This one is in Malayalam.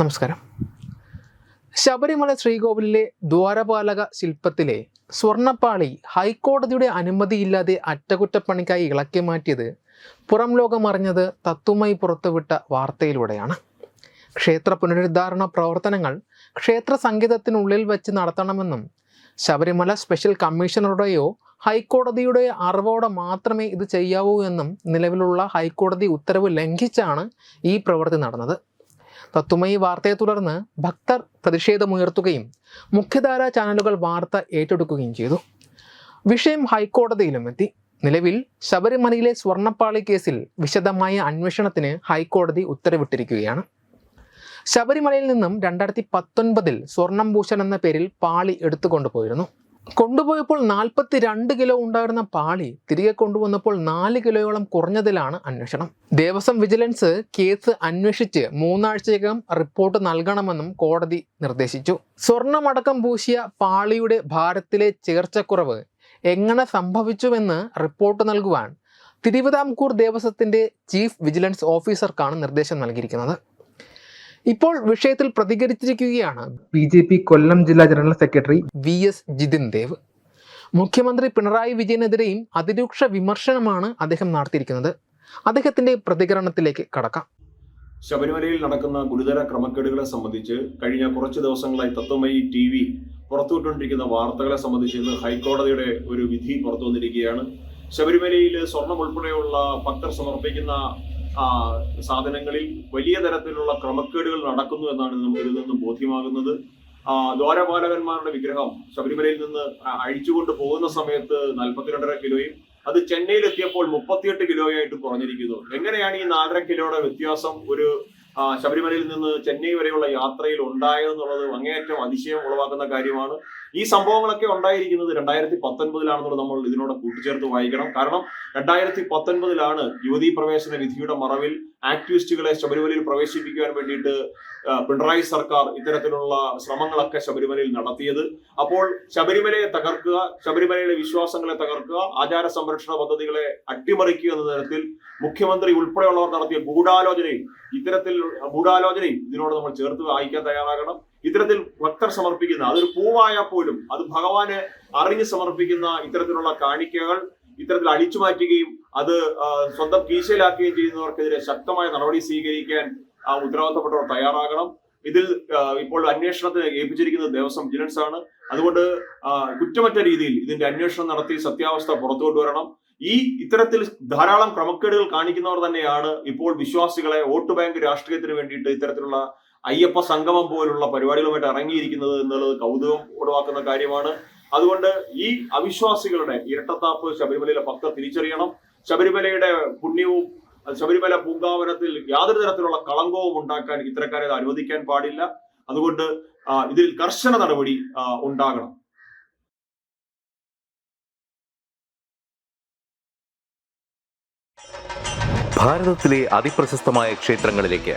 നമസ്കാരം. ശബരിമല ശ്രീകോവിലിലെ ദ്വാരപാലക ശില്പത്തിലെ സ്വർണപ്പാളി ഹൈക്കോടതിയുടെ അനുമതിയില്ലാതെ അറ്റകുറ്റപ്പണിക്കായി ഇളക്കി മാറ്റിയത് പുറം ലോകം അറിഞ്ഞത് തത്വമായി പുറത്തുവിട്ട വാർത്തയിലൂടെയാണ്. ക്ഷേത്ര പുനരുദ്ധാരണ പ്രവർത്തനങ്ങൾ ക്ഷേത്ര സംഗീതത്തിനുള്ളിൽ വെച്ച് നടത്തണമെന്നും ശബരിമല സ്പെഷ്യൽ കമ്മീഷണറുടെയോ ഹൈക്കോടതിയുടെ അറിവോടെ മാത്രമേ ഇത് ചെയ്യാവൂ എന്നും നിലവിലുള്ള ഹൈക്കോടതി ഉത്തരവ് ലംഘിച്ചാണ് ഈ പ്രവൃത്തി നടന്നത്. തത്വമയി വാർത്തയെ തുടർന്ന് ഭക്തർ പ്രതിഷേധമുയർത്തുകയും മുഖ്യധാര ചാനലുകൾ വാർത്ത ഏറ്റെടുക്കുകയും ചെയ്തു. വിഷയം ഹൈക്കോടതിയിലും എത്തി. നിലവിൽ ശബരിമലയിലെ സ്വർണപ്പാളി കേസിൽ വിശദമായ അന്വേഷണത്തിന് ഹൈക്കോടതി ഉത്തരവിട്ടിരിക്കുകയാണ്. ശബരിമലയിൽ നിന്നും രണ്ടായിരത്തി പത്തൊൻപതിൽ സ്വർണം ഭൂഷൺ എന്ന പേരിൽ പാളി എടുത്തുകൊണ്ടുപോയിരുന്നു. കൊണ്ടുപോയപ്പോൾ നാൽപ്പത്തി രണ്ട് കിലോ ഉണ്ടായിരുന്ന പാളി തിരികെ കൊണ്ടുവന്നപ്പോൾ നാല് കിലോയോളം കുറഞ്ഞതിലാണ് അന്വേഷണം. ദേവസ്വം വിജിലൻസ് കേസ് അന്വേഷിച്ച് മൂന്നാഴ്ചയ്ക്കകം റിപ്പോർട്ട് നൽകണമെന്നും കോടതി നിർദ്ദേശിച്ചു. സ്വർണമടക്കം പൂശിയ പാളിയുടെ ഭാരത്തിലെ ചേർച്ചക്കുറവ് എങ്ങനെ സംഭവിച്ചുവെന്ന് റിപ്പോർട്ട് നൽകുവാൻ തിരുവിതാംകൂർ ദേവസ്വത്തിന്റെ ചീഫ് വിജിലൻസ് ഓഫീസർക്കാണ് നിർദ്ദേശം നൽകിയിരിക്കുന്നത്. ഇപ്പോൾ വിഷയത്തിൽ പ്രതികരിച്ചിരിക്കുകയാണ്. ബി ജെ പി കൊല്ലം ജില്ലാ general secretary V S Jithin Dev. മുഖ്യമന്ത്രി പിണറായി വിജയനെതിരെയും അതിരൂക്ഷ വിമർശനമാണ് അദ്ദേഹം നടത്തിയിരിക്കുന്നത്. അദ്ദേഹത്തിന്റെ പ്രതികരണത്തിലേക്ക് കടക്കാം. ശബരിമലയിൽ നടക്കുന്ന ഗുരുതര ക്രമക്കേടുകളെ സംബന്ധിച്ച് കഴിഞ്ഞ കുറച്ച് ദിവസങ്ങളായി തത്വമയി ടി വി പുറത്തുവിട്ടുകൊണ്ടിരിക്കുന്ന വാർത്തകളെ സംബന്ധിച്ച് ഇന്ന് ഹൈക്കോടതിയുടെ ഒരു വിധി പുറത്തു വന്നിരിക്കുകയാണ് ശബരിമലയിൽ സ്വർണം ഉൾപ്പെടെയുള്ള ഭക്തർ സമർപ്പിക്കുന്ന സാധനങ്ങളിൽ വലിയ തരത്തിലുള്ള ക്രമക്കേടുകൾ നടക്കുന്നു എന്നാണ് നമുക്ക് ഇതിൽ നിന്നും ബോധ്യമാകുന്നത്. ദ്വാരപാലകന്മാരുടെ വിഗ്രഹം ശബരിമലയിൽ നിന്ന് അഴിച്ചുകൊണ്ട് പോകുന്ന സമയത്ത് നാൽപ്പത്തിരണ്ടര കിലോയും അത് ചെന്നൈയിൽ എത്തിയപ്പോൾ മുപ്പത്തിയെട്ട് കിലോയായിട്ട് കുറഞ്ഞിരിക്കുന്നു. എങ്ങനെയാണ് ഈ നാലര കിലോയുടെ വ്യത്യാസം ഒരു ശബരിമലയിൽ നിന്ന് ചെന്നൈ വരെയുള്ള യാത്രയിൽ ഉണ്ടായതെന്നുള്ളത് അങ്ങേയറ്റം അതിശയം ഉളവാക്കുന്ന കാര്യമാണ്. ഈ സംഭവങ്ങളൊക്കെ ഉണ്ടായിരിക്കുന്നത് രണ്ടായിരത്തി പത്തൊൻപതിലാണെന്നുള്ളത് നമ്മൾ ഇതിനോട് കൂട്ടിച്ചേർത്ത് വായിക്കണം. കാരണം രണ്ടായിരത്തി പത്തൊൻപതിലാണ് യുവതി പ്രവേശന വിധിയുടെ മറവിൽ ആക്ടിവിസ്റ്റുകളെ ശബരിമലയിൽ പ്രവേശിപ്പിക്കുവാൻ വേണ്ടിയിട്ട് പിണറായി സർക്കാർ ഇത്തരത്തിലുള്ള ശ്രമങ്ങളൊക്കെ ശബരിമലയിൽ നടത്തിയത്. അപ്പോൾ ശബരിമലയെ തകർക്കുക ശബരിമലയിലെ വിശ്വാസങ്ങളെ തകർക്കുക ആചാര സംരക്ഷണ പദ്ധതികളെ അട്ടിമറിക്കുക എന്ന തരത്തിൽ മുഖ്യമന്ത്രി ഉൾപ്പെടെയുള്ളവർ നടത്തിയ ഗൂഢാലോചനയും ഇത്തരത്തിൽ ഗൂഢാലോചനയും ഇതിനോട് നമ്മൾ ചേർത്ത് വായിക്കാൻ തയ്യാറാകണം. ഇത്തരത്തിൽ ഭക്തർ സമർപ്പിക്കുന്ന അതൊരു പൂവായാൽ പോലും അത് ഭഗവാനെ അറിഞ്ഞ് സമർപ്പിക്കുന്ന ഇത്തരത്തിലുള്ള കാണിക്കകൾ ഇത്തരത്തിൽ അടിച്ചു മാറ്റുകയും അത് സ്വന്തം കീശയിലാക്കുകയും ചെയ്യുന്നവർക്കെതിരെ ശക്തമായ നടപടി സ്വീകരിക്കാൻ ആ ഉത്തരവാദിത്തപ്പെട്ടവർ തയ്യാറാകണം. ഇതിൽ ഇപ്പോൾ അന്വേഷണത്തിന് ഏൽപ്പിച്ചിരിക്കുന്നത് ദേവസ്വം വിജിലൻസ് ആണ്. അതുകൊണ്ട് കുറ്റമറ്റ രീതിയിൽ ഇതിന്റെ അന്വേഷണം നടത്തി സത്യാവസ്ഥ പുറത്തു കൊണ്ടുവരണം ഈ ഇത്തരത്തിൽ ധാരാളം ക്രമക്കേടുകൾ കാണിക്കുന്നവർ തന്നെയാണ് ഇപ്പോൾ വിശ്വാസികളെ വോട്ട് ബാങ്ക് രാഷ്ട്രീയത്തിന് വേണ്ടിയിട്ട് ഇത്തരത്തിലുള്ള അയ്യപ്പ സംഗമം പോലുള്ള പരിപാടികളുമായിട്ട് ഇറങ്ങിയിരിക്കുന്നത് എന്നുള്ളത് കൗതുകം ഉടവാക്കുന്ന കാര്യമാണ്. അതുകൊണ്ട് ഈ അവിശ്വാസികളുടെ ഇരട്ടത്താപ്പ് ശബരിമലയിലെ ഭക്തർ തിരിച്ചറിയണം. ശബരിമലയുടെ പുണ്യവും ശബരിമല പൂങ്കാവനത്തിൽ യാതൊരു തരത്തിലുള്ള കളങ്കവും ഉണ്ടാക്കാൻ ഇത്തരക്കാരെ അനുവദിക്കാൻ പാടില്ല. അതുകൊണ്ട് ഇതിൽ കർശന നടപടി ഉണ്ടാകണം. ഭാരതത്തിലെ അതിപ്രശസ്തമായ ക്ഷേത്രങ്ങളിലേക്ക്